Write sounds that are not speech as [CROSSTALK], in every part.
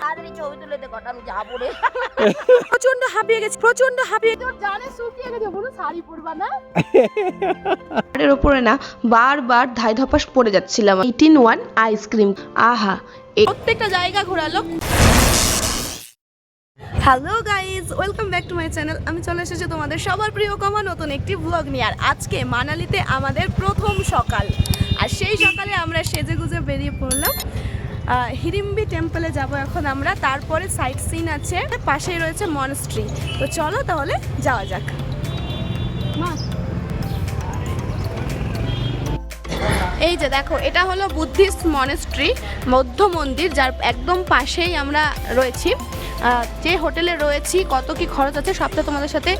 তাড়াতাড়ি ছবি তুলে দে কটা আমি যাব রে। প্রচণ্ড হাঁপিয়ে গেছে প্রচণ্ড হাঁপিয়ে তোর জানে শুকিয়ে গেছে বলো শাড়ি পরবা না? এর ওপরে না বারবার ধাই ধপাস পড়ে যাচ্ছিলাম এইটিন ওয়ান আইসক্রিম আহা প্রত্যেকটা জায়গা ঘোরালো। Hello guys welcome back to my channel আমি চলে এসেছি তোমাদের সবার প্রিয় কমা নতুন একটি ব্লগ নিয়ে আর আজকে মানালিতে আমাদের প্রথম সকাল। আর সেই সকালে আমরা সেজে গুজে বেরিয়ে পড়লাম। আহ, হিড়িম্বি টেম্পলে যাব এখন আমরা। তারপরে সাইট সিন আছে। পাশেই রয়েছে মনস্ট্রি তো চলো তাহলে যাওয়া যাক। এই যে দেখো এটা হলো বুদ্ধিস্ট মনেস্ট্রি মধ্য মন্দির যার একদম পাশেই আমরা রয়েছি। যে হোটেলে রয়েছি কত কি খরচ আছে সবটা তোমাদের সাথে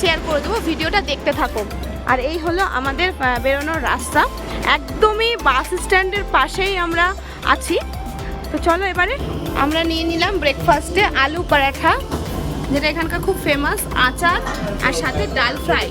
শেয়ার করে দেবো। ভিডিওটা দেখতে থাকো। আর এই হলো আমাদের বেরোনোর রাস্তা। একদমই বাস স্ট্যান্ডের পাশেই আমরা আছি। তো চলো এবারে আমরা নিয়ে নিলাম ব্রেকফাস্টে আলু পরাঠা, যেটা এখানকার খুব ফেমাস আচার আর সাথে ডাল ফ্রাই।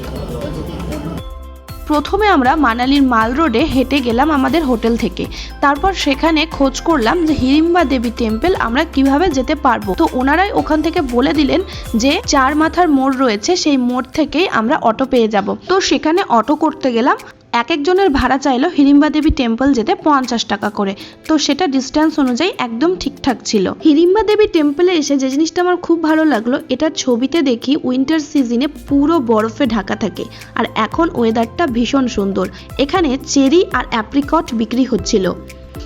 প্রথমে আমরা মানালির মাল রোডে হেঁটে গেলাম আমাদের হোটেল থেকে। তারপর সেখানে খোঁজ করলাম যে হিড়িম্বা দেবী টেম্পল আমরা কীভাবে যেতে পারব। তো ওনারাই ওখান থেকে বলে দিলেন যে চার মাথার মোড় রয়েছে, সেই মোড় থেকেই আমরা অটো পেয়ে যাব। তো সেখানে অটো করতে গেলাম। এক একজনের ভাড়া চাইলো হিড়িম্বা দেবী টেম্পল যেতে পঞ্চাশ টাকা করে। তো সেটা ডিস্টেন্স অনুযায়ী একদম ঠিকঠাক ছিল। হিড়িম্বা দেবী টেম্পলে এসে যে জিনিসটা আমার খুব ভালো লাগল এটা ছবিতে দেখি উইন্টার সিজনে পুরো বরফে ঢাকা থাকে। আর এখন ওয়েদারটা ভীষণ সুন্দর। এখানে চেরি আর অ্যাপ্রিকট বিক্রি হচ্ছিল।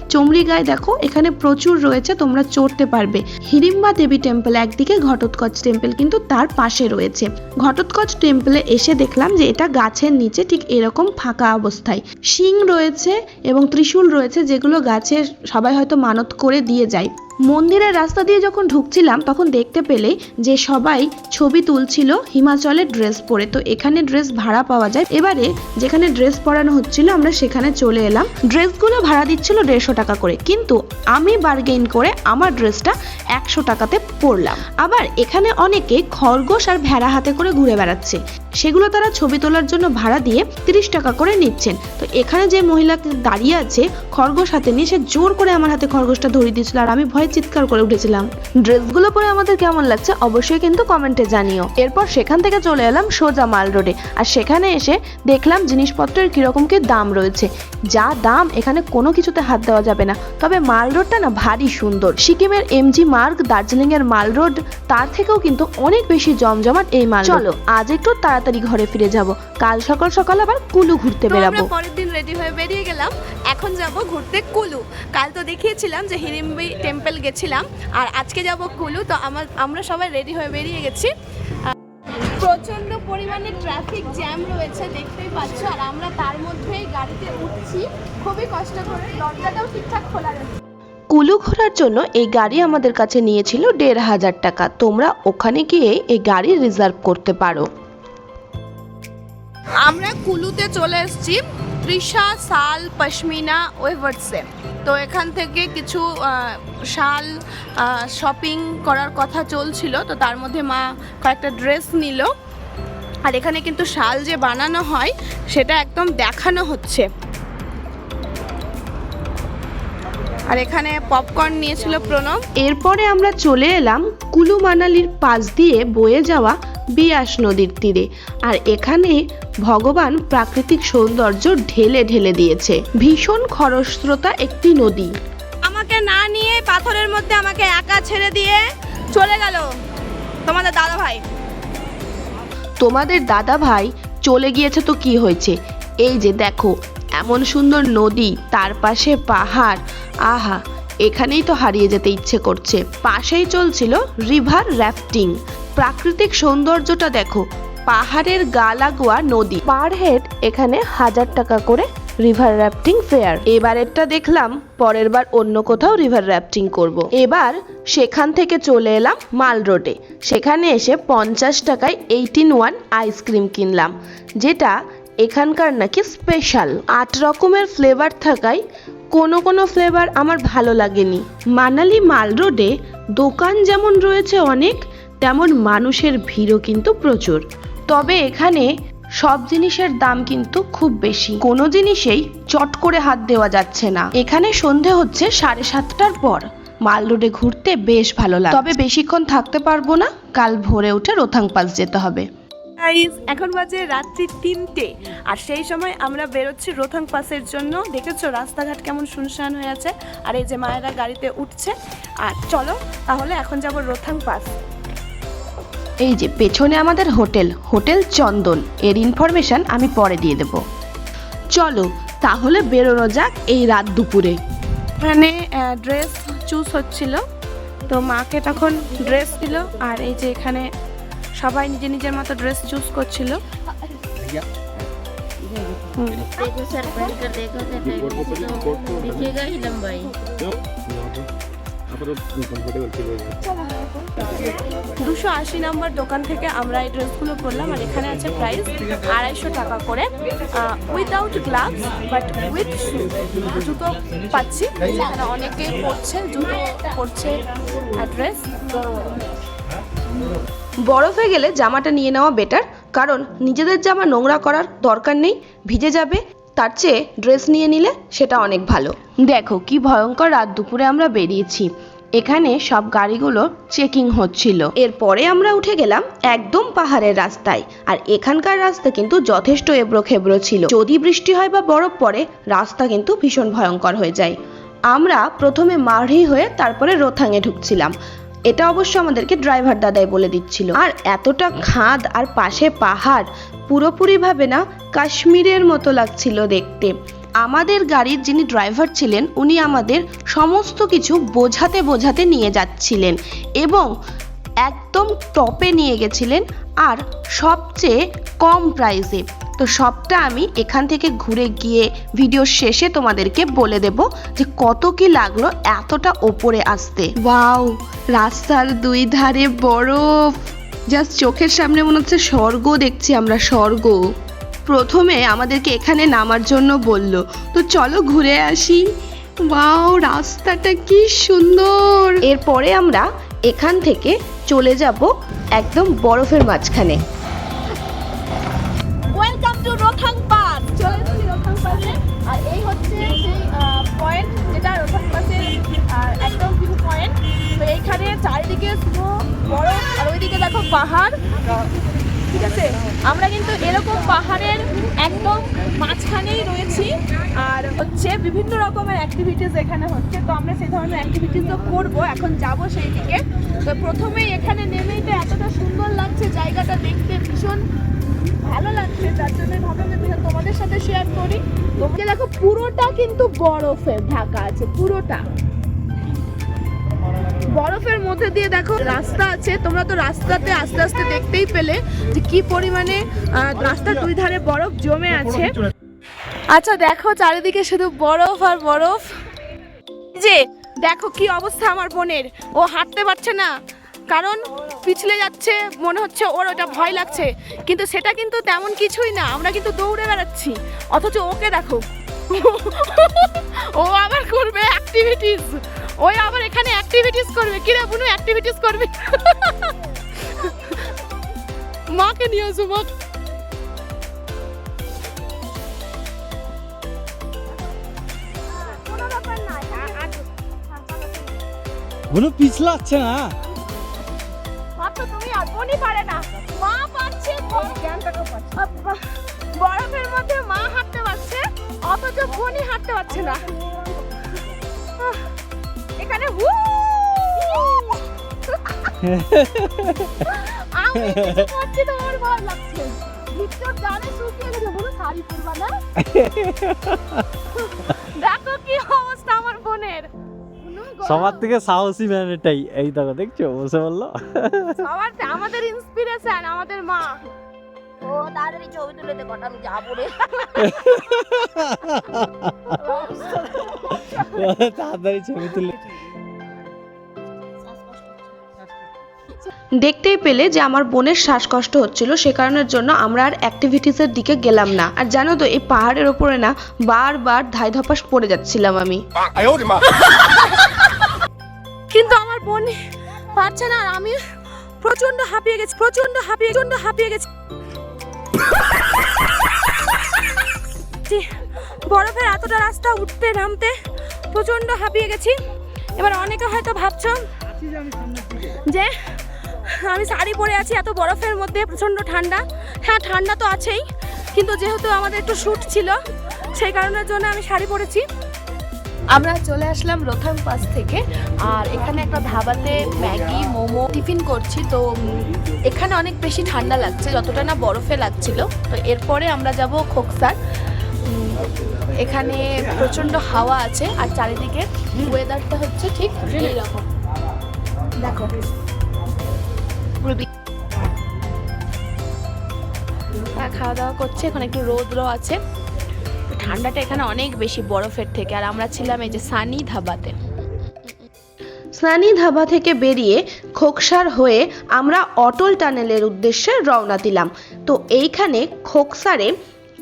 চমড়ি গায়ে দেখো, এখানে প্রচুর রয়েছে, তোমরা চড়তে পারবে। হিড়িম্বা দেবী টেম্পল একদিকে, ঘটোৎকচ টেম্পল কিন্তু তার পাশে রয়েছে। ঘটোৎকচ টেম্পলে এসে দেখলাম যে এটা গাছের নিচে ঠিক এরকম ফাঁকা অবস্থায়। শিং রয়েছে এবং ত্রিশূল রয়েছে যেগুলো গাছের সবাই হয়তো মানত করে দিয়ে যায়। মন্দিরের রাস্তা দিয়ে যখন ঢুকছিলাম, তখন দেখতে পেলে যে সবাই ছবি তুলছিল হিমাচলের ড্রেস পরে। তো এখানে ড্রেস ভাড়া পাওয়া যায়। এবারে যেখানে ড্রেস পরানো হচ্ছিল, আমরা সেখানে চলে এলাম। ড্রেসগুলো ভাড়া দিচ্ছিল দেড়শো টাকা করে। কিন্তু আমি বার্গেইন করে আমার ড্রেসটা একশো টাকাতে পরলাম। আবার এখানে অনেকে খরগোশ আর ভেড়া হাতে করে ঘুরে বেড়াচ্ছে। সেগুলো তারা ছবি তোলার জন্য ভাড়া দিয়ে তিরিশ টাকা করে নিচ্ছেন। তো এখানে যে মহিলা দাঁড়িয়ে আছে, খরগোশ হাতে নিয়ে সে জোর করে আমার হাতে খরগোশটা ধরিয়ে দিয়েছিল আর আমি ভয়ে চিৎকার করে উঠেছিলাম। ড্রেসগুলো পরে আমাদের কেমন লাগছে অবশ্যই কিন্তু কমেন্টে জানিও। এরপর সেখান থেকে চলে এলাম সোজা মাল রোডে আর সেখানে এসে দেখলাম জিনিসপত্রের কীরকম কি দাম রয়েছে। যা দাম এখানে কোনো কিছুতে হাত দেওয়া যাবে না। তবে মাল রোডটা না ভারী সুন্দর। সিকিমের এমজি মার্গ দার্জিলিং এর মাল রোড, তার থেকেও কিন্তু অনেক বেশি জমজমাট এই মাল চলো, আজ একটু তাড়াতাড়ি ঘরে ফিরে যাব। কাল সকাল সকাল আবার কুলু ঘুরতে বেরাবো আমরা পরের দিন রেডি হয়ে বেরিয়ে গেলাম। এখন যাব ঘুরতে কুলু। কাল তো দেখিয়েছিলাম যে হিড়িম্বি টেম্পল গেছিলাম। আর আজকে যাব কুলু তো আমার আমরা সবাই রেডি হয়ে বেরিয়ে গেছি। প্রচণ্ড পরিমাণে ট্রাফিক জ্যাম রয়েছে দেখতেই পাচ্ছ। আর আমরা তার মধ্যেই গাড়িতে উঠছি। খুবই কষ্ট করে। দরজাটাও ঠিকঠাক খোলা যাচ্ছে কুলু ঘোরার জন্য এই গাড়ি আমাদের কাছে নিয়েছিল দেড় হাজার টাকা। তোমরা ওখানে গিয়ে এই গাড়ি রিজার্ভ করতে পারো। আমরা কুলুতে চলে এসেছি। তৃষা শাল পশমিনা, ওয়েভার্সে তো এখান থেকে কিছু শাল শপিং করার কথা চলছিল। তো তার মধ্যে মা কয়েকটা ড্রেস নিল। আর এখানে কিন্তু শাল যে বানানো হয়, সেটা একদম দেখানো হচ্ছে। আর এখানে পপকর্ন নিয়েছিল প্রণব। এরপরে আমরা চলে এলাম কুলু মানালির পাশ দিয়ে বয়ে যাওয়া বিয়াস নদীর তীরে। আর এখানে ভগবান প্রাকৃতিক সৌন্দর্য ঢেলে ঢেলে দিয়েছে। ভীষণ খরস্রোতা একটি নদী। আমাকে না নিয়ে পাথরের মধ্যে আমাকে একা ছেড়ে দিয়ে চলে গেল তোমাদের দাদা ভাই। তোমাদের দাদা ভাই চলে গিয়েছে তো কি হয়েছে? এই যে দেখো এমন সুন্দর নদী তার পাশে পাহাড়। আহা এখানেই তো হারিয়ে যেতে ইচ্ছে করছে। পাশেই চলছিল রিভার র্যাফটিং প্রাকৃতিক সৌন্দর্যটা দেখো। পাহাড়ের গা লাগোয়া নদী। পার হেড এখানে হাজার টাকা করে রিভার র্যাফটিং ফেয়ার এবারেরটা দেখলাম পরের বার অন্য কোথাও রিভার র্যাফটিং করব। এবার সেখান থেকে চলে এলাম মাল রোডে। সেখানে এসে পঞ্চাশ টাকায় এইটিন ওয়ান আইসক্রিম কিনলাম যেটা এখানকার নাকি স্পেশাল আট রকমের ফ্লেভার থাকায় কোনো কোনো ফ্লেভার আমার ভালো লাগেনি। মানালি মাল রোডে দোকান যেমন রয়েছে অনেক তেমন মানুষের ভিড়ও কিন্তু প্রচুর। তবে এখানে সব জিনিসের দাম কিন্তু খুব বেশি। কোনো জিনিসেই চট করে হাত দেওয়া যাচ্ছে না। এখানে সন্ধে হচ্ছে সাড়ে সাতটার পর। মাল রোডে ঘুরতে বেশ ভালো লাগে তবে বেশিক্ষণ থাকতে পারব না। কাল ভোরে উঠে রোথাং পাস যেতে হবে। এখন বাজে রাত্রি তিনটে। আর সেই সময় আমরা বেরোচ্ছি রোথাং পাসের জন্য। দেখেছ রাস্তাঘাট কেমন শুনশান হয়ে আছে। আর এই যে মায়েরা গাড়িতে উঠছে। আর চলো, তাহলে এখন যাব রোথাং পাস এই যে পেছনে আমাদের হোটেল হোটেল চন্দন এর ইনফরমেশন আমি পরে দিয়ে দেব চলো তাহলে বেরোনো যাক এই রাত দুপুরে এখানে ড্রেস চুজ হচ্ছিল তো মাকে তখন ড্রেস দিল আর এই যে এখানে সবাই নিজে নিজের মতো ড্রেস চুজ করছিল হুম। देखो सर पहन कर देखो सर दिखेगा ही लंबाई দুশো আশি নম্বর দোকান থেকে আমরা এই ড্রেসগুলো পরলাম আর এখানে আছে প্রাইস আড়াইশো টাকা করে। Without gloves but with shoe জুতো পাচ্ছি। যেখানে অনেকেই পরছে, জুতো পরছে ড্রেস বরফে গেলে জামাটা নিয়ে নেওয়া বেটার কারণ নিজেদের জামা নোংরা করার দরকার নেই, ভিজে যাবে। তার চেয়ে ড্রেস নিয়ে নিলে সেটা অনেক ভালো। দেখো, কি ভয়ঙ্কর রাত দুপুরে আমরা বেরিয়েছি। এখানে সব গাড়িগুলো চেকিং হচ্ছিল। এরপরে আমরা উঠে গেলাম একদম পাহাড়ের রাস্তায়, আর এখানকার রাস্তা কিন্তু যথেষ্ট এবড়ো খেবড়ো ছিল। যদি বৃষ্টি হয় বা বরফ পড়ে, রাস্তা কিন্তু ভীষণ ভয়ঙ্কর হয়ে যায়। আমরা প্রথমে মারহি হয়ে তারপরে রোথাঙে ঢুকছিলাম। এটা অবশ্য আমাদেরকে ড্রাইভার দাদাই বলে দিচ্ছিল। আর এতটা খাদ আর পাশে পাহাড়, পুরোপুরিভাবে না কাশ্মীরের মতো লাগছিল দেখতে। আমাদের গাড়ির যিনি ড্রাইভার ছিলেন, উনি আমাদের সমস্ত কিছু বোঝাতে বোঝাতে নিয়ে যাচ্ছিলেন এবং একদম টপে নিয়ে গেছিলেন আর সবচেয়ে কম প্রাইসে। তো সবটা আমি এখান থেকে ঘুরে গিয়ে ভিডিওর শেষে তোমাদেরকে বলে দেব যে কত কি লাগল এতটা ওপরে আসতে। ওয়াও, রাস্তার দুই ধারে বরফ। জাস্ট চোখের সামনে মনে হচ্ছে স্বর্গ দেখছি আমরা, স্বর্গ। প্রথমে আমাদেরকে এখানে নামার জন্য বলল তো চলো ঘুরে আসি। ওয়াও রাস্তাটা কি সুন্দর! এরপরে আমরা এখান থেকে চলে যাব একদম বরফের মাঝখানে। ওয়েলকাম টু রোথাং পাস চলে এসেছি রোথাং পাসে আর এই হচ্ছে সেই পয়েন্ট যেটা রোথাং পাসের একদম ভিউ পয়েন্ট তো এইখানে চারিদিকে শুধু বরফ আর ওইদিকে দেখো পাহাড়। ঠিক আছে? আমরা কিন্তু এরকম পাহাড়ের একদম মাঝখানেই রয়েছি। আর হচ্ছে বিভিন্ন রকমের অ্যাক্টিভিটিস এখানে হচ্ছে। তো আমরা সেই ধরনের অ্যাক্টিভিটিসও করব। এখন যাব সেই দিকে। তো প্রথমেই এখানে নেমেই তো এতটা সুন্দর লাগছে জায়গাটা দেখতে। ভীষণ ভালো লাগছে। যার জন্য ভাবলাম যে তোমাদের সাথে শেয়ার করি। তোমাকে দেখো পুরোটা কিন্তু বরফে ঢাকা আছে। পুরোটা। বরফের মধ্যে দিয়ে দেখো রাস্তা আছে। তোমরা তো রাস্তাতে আস্তে আস্তে দেখতেই পেলে যে কি পরিমাণে রাস্তার দুই ধারে বরফ জমে আছে। আচ্ছা দেখো চারিদিকে শুধু বরফ আর বরফ। যে, দেখো কি অবস্থা আমার বোনের। ও হাঁটতে পারছে না, কারণ পিছলে যাচ্ছে, মনে হচ্ছে ওর ওটা ভয় লাগছে। কিন্তু সেটা কিন্তু তেমন কিছুই না, আমরা কিন্তু দৌড়ে বেড়াচ্ছি। অথচ ওকে দেখো [LAUGHS] ও আবার করবে অ্যাক্টিভিটিস ওই আবার এখানে অ্যাক্টিভিটিস করবে। কিরে বুনু অ্যাক্টিভিটিস করবে? [LAUGHS] মাকে নিয়ে আসো মা। কোনো ব্যাপার না? কোনো পিছলাচ্ছে না মাত্র তুমি আর বোনই পারে না। মা পারছে বরফের মধ্যে মা হাঁটতে পারছে অথচ বোনই হাঁটতে পারছে না। এখানে হু! আমি কিছু করছি তোমার ভয় লাগছে। ভিতর জানে শুকিয়ে গেছে বলো শাড়ি পরবা না? দেখো কি অবস্থা আমার বোনের। সবার থেকে সাহসী ম্যান এটাই। এই দেখো দেখছ? বসে বলল। সবার আমাদের ইন্সপিরেশন আমাদের মা। দেখতেই পেলে যে আমার বোনের শ্বাসকষ্ট হচ্ছিল সে কারণের জন্য আমরা আর অ্যাক্টিভিটিসের দিকে গেলাম না। আর জানো তো এই পাহাড়ের ওপরে না বারবার ধাই ধপাস পড়ে যাচ্ছিলাম আমি। কিন্তু আমার বোন পারছে না আমি প্রচণ্ড হাঁপিয়ে গেছি প্রচণ্ড হাঁপিয়ে প্রচণ্ড হাঁপিয়ে গেছি। বরফের এতটা রাস্তা উঠতে নামতে প্রচণ্ড হাঁপিয়ে গেছি। এবার অনেকে হয়তো ভাবছ যে, আমি শাড়ি পরে আছি এত বরফের মধ্যে, প্রচণ্ড ঠান্ডা। হ্যাঁ ঠান্ডা তো আছেই, কিন্তু যেহেতু আমাদের একটু শ্যুট ছিল, সেই কারণের জন্য আমি শাড়ি পরেছি। আমরা চলে আসলাম রোথাং পাস থেকে। আর এখানে একটা ধাবাতে ম্যাগি, মোমো টিফিন করছি। তো এখানে অনেক বেশি ঠান্ডা লাগছে, যতটা না বরফে লাগছিল। তো এরপরে আমরা যাব খোকসার। এখানে প্রচণ্ড হাওয়া আছে, আর চারিদিকে ওয়েদারটা হচ্ছে ঠিক দেখো। খাওয়া দাওয়া করছে, এখানে একটু রোদ্র আছে। ঠান্ডাটা এখানে অনেক বেশি বরফের থেকে, আর আমরা ছিলাম এই যে সানি ধাবাতে। সানি ধাবা থেকে বেরিয়ে খোকসার হয়ে আমরা অটল টানেলের উদ্দেশ্যে রওনা দিলাম। তো এইখানে খোকসারে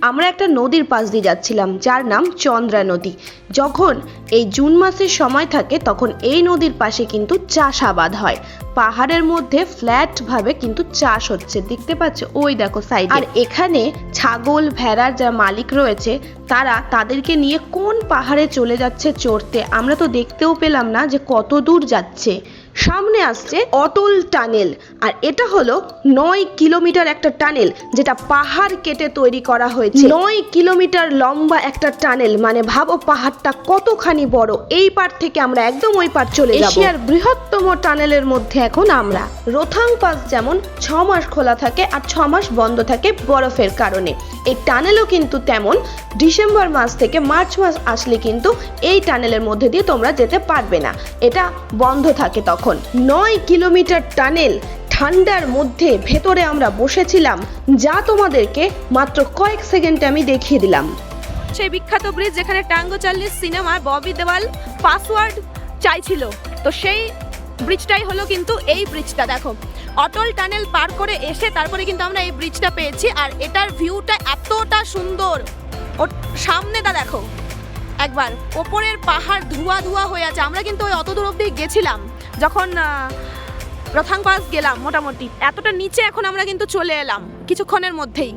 আমরা একটা নদীর পাশ দিয়ে যাচ্ছিলাম, যার নাম চন্দ্রা নদী। যখন এই জুন মাসের সময় থাকে, তখন এই নদীর পাশে কিন্তু চাষাবাদ হয়। পাহাড়ের মধ্যে ফ্ল্যাট ভাবে কিন্তু চাষ হচ্ছে। দেখতে পাচ্ছ, ওই দেখো সাইড আর এখানে ছাগল, ভেড়ার যা মালিক রয়েছে, তারা তাদেরকে নিয়ে কোন পাহাড়ে চলে যাচ্ছে চড়তে, আমরা তো দেখতেও পেলাম না যে কত দূর যাচ্ছে। সামনে আসছে অটল টানেল আর এটা হলো নয় কিলোমিটার একটা টানেল যেটা পাহাড় কেটে তৈরি করা হয়েছে। নয় কিলোমিটার লম্বা একটা টানেল মানে ভাবো পাহাড়টা কতখানি বড়। এই পার থেকে আমরা একদম ওই পার চলে যাব। এশিয়ার বৃহত্তম টানেলের মধ্যে এখন আমরা। রোথাং পাস যেমন ছ মাস খোলা থাকে আর ছ মাস বন্ধ থাকে বরফের কারণে। এই টানেলও কিন্তু তেমন ডিসেম্বর মাস থেকে মার্চ মাস আসলে কিন্তু এই টানেলের মধ্যে দিয়ে তোমরা যেতে পারবে না। এটা বন্ধ থাকে তখন। নয় কিলোমিটার টানেল ঠান্ডার মধ্যে ভেতরে আমরা বসেছিলাম, যা তোমাদেরকে মাত্র কয়েক সেকেন্ডে আমি দেখিয়ে দিলাম। সেই বিখ্যাত ব্রিজ যেখানে ট্যাঙ্গো চার্লিস সিনেমার ববি দেওয়াল পাসওয়ার্ড চাইছিল। তো সেই ব্রিজটাই হলো কিন্তু এই ব্রিজটা দেখো, অটল টানেল পার করে এসে তারপরে কিন্তু আমরা এই ব্রিজটা পেয়েছি, আর এটার ভিউটা এতটা সুন্দর। ওর সামনেটা দেখো, একবার, ওপরের পাহাড় ধোয়া ধোয়া হয়ে আছে। আমরা কিন্তু ওই অত দূর অব্দি গেছিলাম। যখন রথাং পাস গেলাম মোটামুটি, এতটা নিচে এখন আমরা কিন্তু চলে এলাম, কিছুক্ষণের মধ্যেই।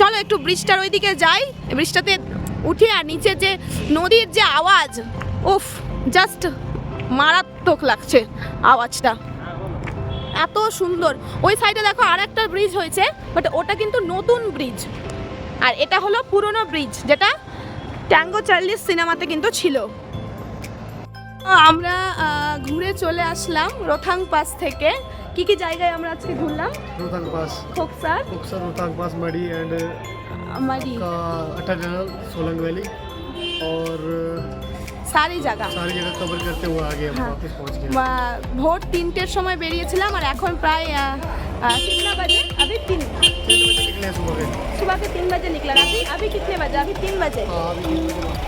চলো একটু ব্রিজটার ওইদিকে যাই, ব্রিজটাতে উঠি আর নিচে যে নদীর যে আওয়াজ, উফ জাস্ট মারাত্মক লাগছে আওয়াজটা। এত সুন্দর। ওই সাইডে দেখো আর একটা ব্রিজ হয়েছে বাট ওটা কিন্তু নতুন ব্রিজ আর এটা হলো পুরনো ব্রিজ যেটা ট্যাঙ্গো চার্লিস সিনেমাতে কিন্তু ছিল। আমরা আহ, ঘুরে চলে আসলাম রোথাং পাস থেকে কি কি জায়গায় আমরা আজকে ঘুরলাম रोहतांग पास খোকসার बक्सर रोहतांग पास मड़ी एंड মারি का अटल टनल सोलंग वैली और সারি জায়গা सारी जगह कवर करते हुए आगे हम हाँ। वापस पहुंच गए বা ভোর তিনটের সময় বেরিয়েছিলাম আর এখন প্রায় আহ, আহ, कितना बजे अभी तीन तीन बजे निकले सुबह के सुबह के तीन बजे निकला अभी अभी कितने बजे अभी तीन बजे हाँ, अभी तीन बजे बाद।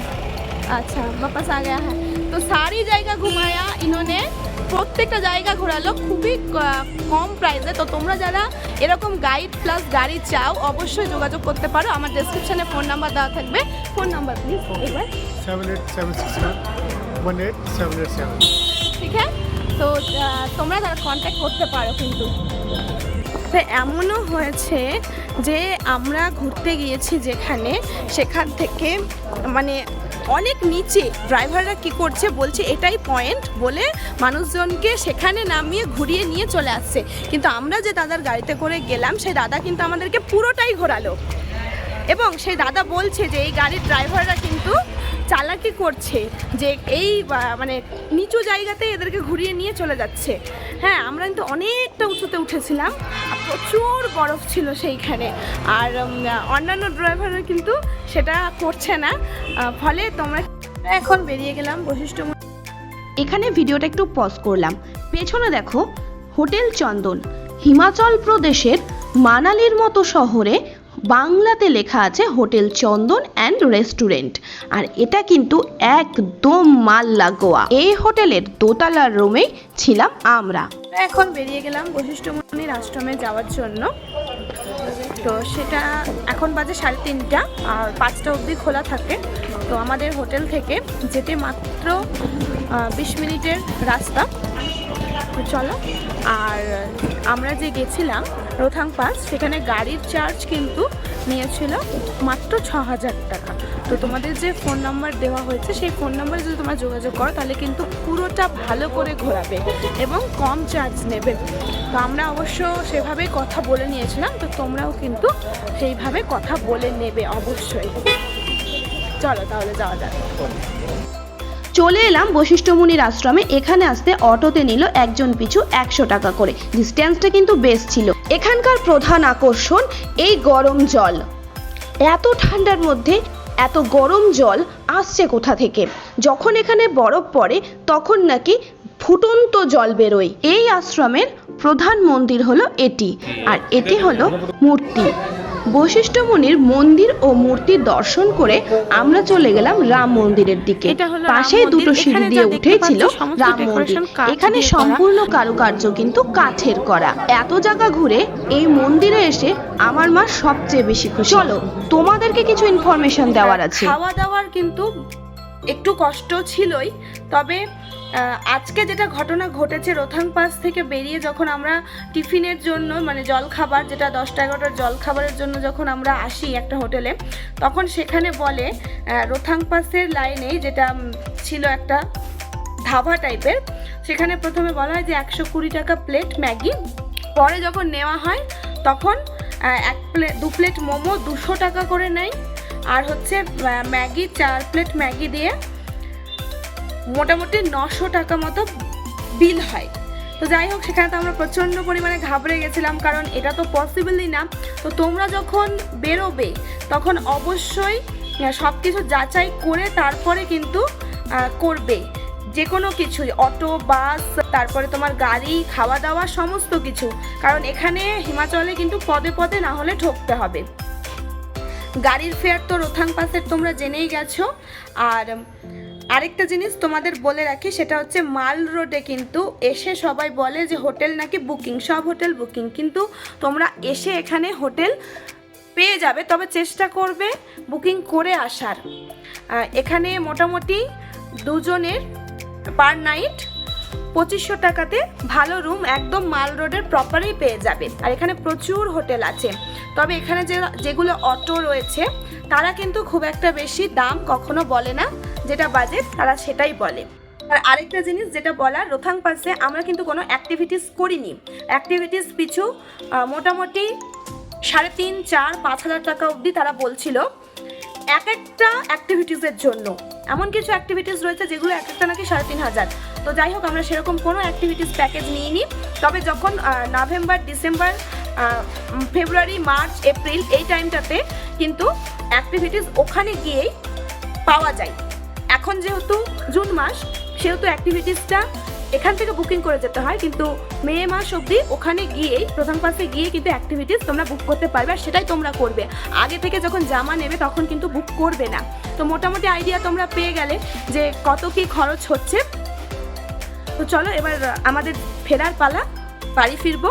আচ্ছা वापस आ गया है तो सारी জায়গা ঘুমায়া ইনোনে প্রত্যেকটা জায়গা ঘোরালো খুবই ক- কম প্রাইসে তো তোমরা যারা এরকম গাইড প্লাস গাড়ি চাও অবশ্যই যোগাযোগ করতে পারো আমার ডেসক্রিপশনে ফোন নাম্বার দেওয়া থাকবে ফোন নাম্বার প্লিজ একবার seven eight seven six one one eight seven eight seven ঠিক আছে তো আহ, তোমরা তারা কন্ট্যাক্ট করতে পারো কিন্তু তো এমনও হয়েছে যে আমরা ঘুরতে গিয়েছি যেখানে সেখান থেকে মানে অনেক নিচে। ড্রাইভাররা কি করছে বলছে, এটাই পয়েন্ট বলে মানুষজনকে সেখানে নামিয়ে ঘুরিয়ে নিয়ে চলে আসছে। কিন্তু আমরা যে দাদার গাড়িতে করে গেলাম, সেই দাদা কিন্তু আমাদেরকে পুরোটাই ঘোরালো। এবং সেই দাদা বলছে যে, এই গাড়ির ড্রাইভাররা কিন্তু চালাকি করছে যে এই মানে নিচু জায়গাতে এদেরকে ঘুরিয়ে নিয়ে চলে যাচ্ছে। হ্যাঁ আমরা কিন্তু অনেকটা উঁচুতে উঠেছিলাম প্রচুর বরফ ছিল সেইখানে। আর অন্যান্য ড্রাইভাররা কিন্তু সেটা করছে না। ফলে তোমরা এখন বেরিয়ে গেলাম বৈশিষ্ট্য এখানে ভিডিওটা একটু পজ করলাম। পেছনে দেখো, হোটেল চন্দন, হিমাচল প্রদেশের মানালির মতো শহরে বাংলাতে লেখা আছে হোটেল চন্দন অ্যান্ড রেস্টুরেন্ট। আর এটা কিন্তু একদম মাল্লা গোয়া এই হোটেলের দোতলার রুমেই ছিলাম আমরা। এখন বেরিয়ে গেলাম বৈশিষ্ট্যমণির আশ্রমে যাওয়ার জন্য। তো সেটা এখন বাজে সাড়ে তিনটা আর পাঁচটা অবধি খোলা থাকে। তো আমাদের হোটেল থেকে যেতে মাত্র বিশ মিনিটের রাস্তা। চলো, আর আমরা যে গেছিলাম রোথাং পাস, সেখানে গাড়ির চার্জ কিন্তু নিয়েছিল মাত্র ছ হাজার টাকা। তো তোমাদের যে ফোন নাম্বার দেওয়া হয়েছে, সেই ফোন নাম্বারে যদি তোমরা যোগাযোগ করো, তাহলে কিন্তু পুরোটা ভালো করে ঘোরাবে এবং কম চার্জ নেবে। তো আমরা অবশ্য সেভাবেই কথা বলে নিয়েছিলাম, তো তোমরাও কিন্তু সেইভাবে কথা বলে নেবে অবশ্যই। চলো তাহলে যাওয়া যাক। চলে এলাম বশিষ্ঠ মুনির আশ্রমে। এখানে আসতে অটোতে নিল একজন পিছু একশো টাকা করে। ডিস্ট্যান্সটা কিন্তু বেশ ছিল। এখানকার প্রধান আকর্ষণ এই গরম জল। এত ঠান্ডার মধ্যে এত গরম জল আসছে কোথা থেকে? যখন এখানে বরফ পড়ে, তখন নাকি ফুটন্ত জল বেরোয়। এই আশ্রমের প্রধান মন্দির হলো এটি। আর এটি হলো মূর্তি। বশিষ্ঠ মুনির মন্দির ও মূর্তি দর্শন করে আমরা চলে গেলাম রাম মন্দিরের দিকে। পাশে দুটো সিঁড়ি দিয়ে উঠেছিল রাম মন্দির। এখানে সম্পূর্ণ কারুকার্য কিন্তু কাঠের করা। এত জায়গা ঘুরে এই মন্দিরে এসে আমার মা সবচেয়ে বেশি খুশি। চলো তোমাদেরকে কিছু ইনফরমেশন দেওয়ার আছে। খাওয়া দাওয়ার কিন্তু একটু কষ্ট ছিলই, তবে আজকে যেটা ঘটনা ঘটেছে রোথাং পাস থেকে বেরিয়ে যখন আমরা টিফিনের জন্য মানে জল খাবার যেটা দশটা এগারোটার জল খাবারের জন্য যখন আমরা আসি একটা হোটেলে, তখন সেখানে বলে রোথাং পাসের লাইনেই যেটা ছিল একটা ধাবা টাইপের, সেখানে প্রথমে বলা হয় যে একশো কুড়ি টাকা প্লেট ম্যাগি, পরে যখন নেওয়া হয়, তখন এক প্লেট দু প্লেট মোমো দুশো টাকা করে নেয় আর হচ্ছে ম্যাগি, চার প্লেট ম্যাগি দিয়ে মোটামুটি নশো টাকা মতো বিল হয়। তো যাই হোক, সেখানে তো আমরা প্রচণ্ড পরিমাণে ঘাবড়ে গেছিলাম, কারণ এটা তো পসিবলই না। তো তোমরা যখন বেরোবে, তখন অবশ্যই সব কিছু যাচাই করে তারপরে কিন্তু করবে। যে কোনো কিছুই, অটো, বাস, তারপরে তোমার গাড়ি খাওয়া দাওয়া সমস্ত কিছু। কারণ এখানে হিমাচলে কিন্তু পদে পদে না হলে ঠকতে হবে। গাড়ির ফেয়ার তো রোথাং পাসের তোমরা জেনেই গেছো। আর আরেকটা জিনিস তোমাদের বলে রাখি, সেটা হচ্ছে মাল রোডে কিন্তু এসে সবাই বলে যে হোটেল নাকি বুকিং, সব হোটেল বুকিং। কিন্তু তোমরা এসে এখানে হোটেল পেয়ে যাবে, তবে চেষ্টা করবে বুকিং করে আসার। এখানে মোটামুটি দুজনের পার নাইট পঁচিশশো টাকাতে ভালো রুম একদম মাল রোডের প্রপারেই পেয়ে যাবে আর এখানে প্রচুর হোটেল আছে। তবে এখানে যে, যেগুলো অটো রয়েছে, তারা কিন্তু খুব একটা বেশি দাম কখনো বলে না, যেটা বাজেট তারা সেটাই বলে। আর আরেকটা জিনিস যেটা বলার, রোথাং পাসে আমরা কিন্তু কোনো অ্যাক্টিভিটিস করিনি। অ্যাক্টিভিটিস পিছু মোটামুটি সাড়ে তিন, চার, পাঁচ হাজার টাকা অবধি তারা বলছিল। এক একটা অ্যাক্টিভিটিসের জন্য। এমন কিছু অ্যাক্টিভিটিস রয়েছে যেগুলো এক একটা নাকি সাড়ে তিন হাজার। তো যাই হোক, আমরা সেরকম কোনো অ্যাক্টিভিটিস প্যাকেজ নিইনি। তবে যখন November December February March April এই টাইমটাতে কিন্তু অ্যাক্টিভিটিস ওখানে গিয়েই পাওয়া যায়। এখন যেহেতু জুন মাস, সেহেতু অ্যাক্টিভিটিসটা এখান থেকে বুকিং করে যেতে হয়, কিন্তু মে মাস অবধি ওখানে গিয়েই, প্রথম পাশে গিয়ে কিন্তু অ্যাক্টিভিটিস তোমরা বুক করতে পারবে আর সেটাই তোমরা করবে। আগে থেকে যখন জামা নেবে তখন কিন্তু বুক করবে না। তো মোটামুটি আইডিয়া তোমরা পেয়ে গেলে যে কত কি খরচ হচ্ছে। তো চলো এবার আমাদের ফেরার পালা, বাড়ি ফিরবো।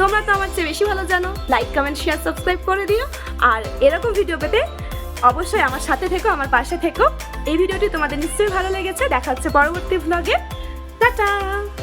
তোমরা তো আমার চেয়ে বেশি ভালো জানো। লাইক কমেন্ট শেয়ার সাবস্ক্রাইব করে দিও। আর এরকম ভিডিও পেতে অবশ্যই আমার সাথে থেকো, আমার পাশে থেকো। এই ভিডিওটি তোমাদের নিশ্চয়ই ভালো লেগেছে। দেখা হচ্ছে পরবর্তী ভ্লগে Ta-da!